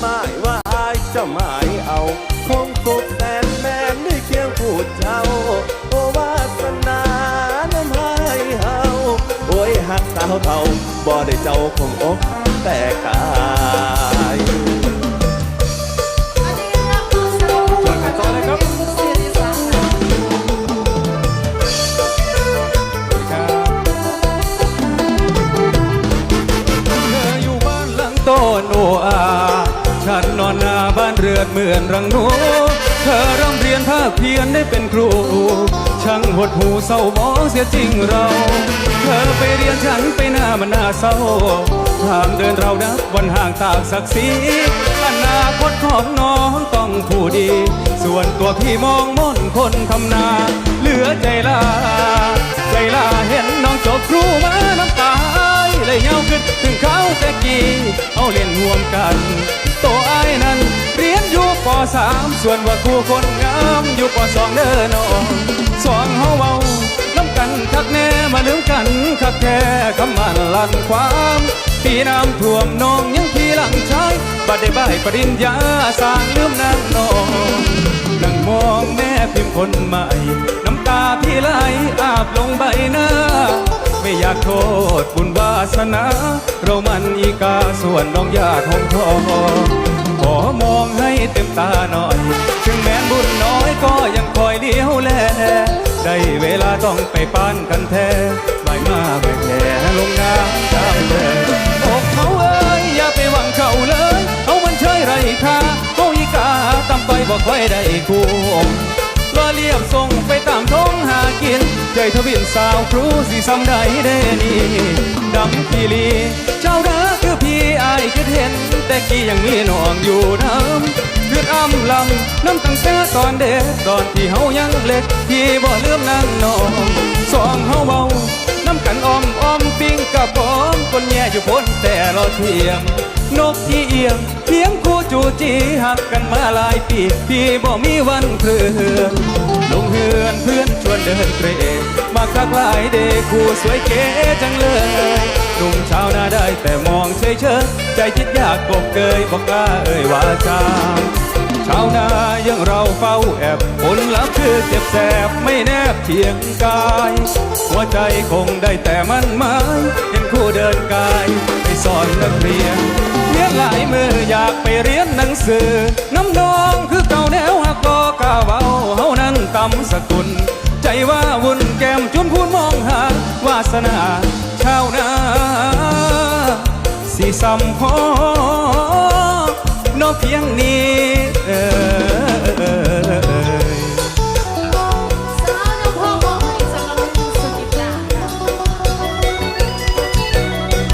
หมายว่าอายจะหมายเอาคงตกแตนแมนได้เคียงพูดเจ้าโอวาสนาน้ำให้เฮาโอ้ยหักสาวเท่าบ่ได้เจ้าคงอกแต่กา ฉันนอนหน้าบ้านเรือนเหมือนรังหนู เธอร่ำเรียนภาคเพียรได้เป็นครู ช่างหดหูเศร้าหมองเสียจริงเรา เธอไปเรียนฉันไปหน้ามันน่าเศร้าทางเดินเรานับวันห่างตากศักดิ์ศรีอนาคตของน้องต้องผู้ดี ส่วนตัวพี่มองม่นคนทำนา เหลือใจลา ใจลาเห็นน้องจบครูมาน้ำตาเลยเงาขึ้นถึงเขาแต่กี้เอาเล่นห่วมกัน ตัวไอ้ายนั้น เรียนอยู่ปสามส่วนว่าครูคนงามอยู่ปสองเด้อน้องสองเฮาเว้าน้ำกันคักแน่มาลืมกันคักแท้คำมันลั่นความปีน้ำท่วมน้องยังขี่หลังชายบัดได้บ่ายปริญญาสร้างลืมนางน้องนั่งมองแม่พิมพ์คนใหม่น้ำตาพี่ไหลอาบลงใบหน้าไม่อยากโทษบุญวาสนา เรามันอีกาส่วนน้องยาทองทองของ เต็มตาหน่อย ถึงแม้นบุญน้อยก็ยังคอยเลี้ยวแล ได้เวลาต้องไปปานกันแท้ใบมาแบ่งแห่ลงน้ำตามเลยอกเขาเอ้ยอย่าไปหวังเขาเลยเขามันเชยไรค่าเขาอีกาตามไปบ่ค่อยได้คู่ก็เรียบส่งไปตามท้องหากินใจทวินสาวครูสิซ้ำใดเดนี่ดำกีลีเจ้าเด้ อคือพี่อายคือเห็น แต่กี้ยังมีน้องอยู่น้ำคืออ้ำลำน้ำตั้งแต่ตอนเด็กตอนที่เฮายังเล็กพี่บ่ลืมนางน้องสองเฮาเบาน้ำกันอ้อมอ้อมปิ้งกับป้อมคนแย่อยู่พ้นแต่เราเทียมนกที่เอียงเทียงคู่จูจีหักกันมาหลายปีพี่บ่มีวันเคลื่อนลงเฮือนเพื่อนชวนเดินเตรมาคักหลายเดคู่สวยเก๋จังเลย หนุ่มชาวนาได้แต่มองเฉยเฉยใจคิดอยากกบเกยบอกกล้าเอ่ยว่าจาชาวนายังเราเฝ้าแอบผลลัพธ์คือเจ็บแสบไม่แนบเทียงกาย หัวใจคงได้แต่มันหมายเห็นคู่เดินกายไปสอนนักเรียนเรียนหลายมืออยากไปเรียนหนังสือ น้ำนองคือเก่าแนวหักก็กาเบาเฮานั้นตำสกุล ใจว่าวุ่นแก้มจุนพูนมองหาวาสนา สัมพอนอเพียงนี้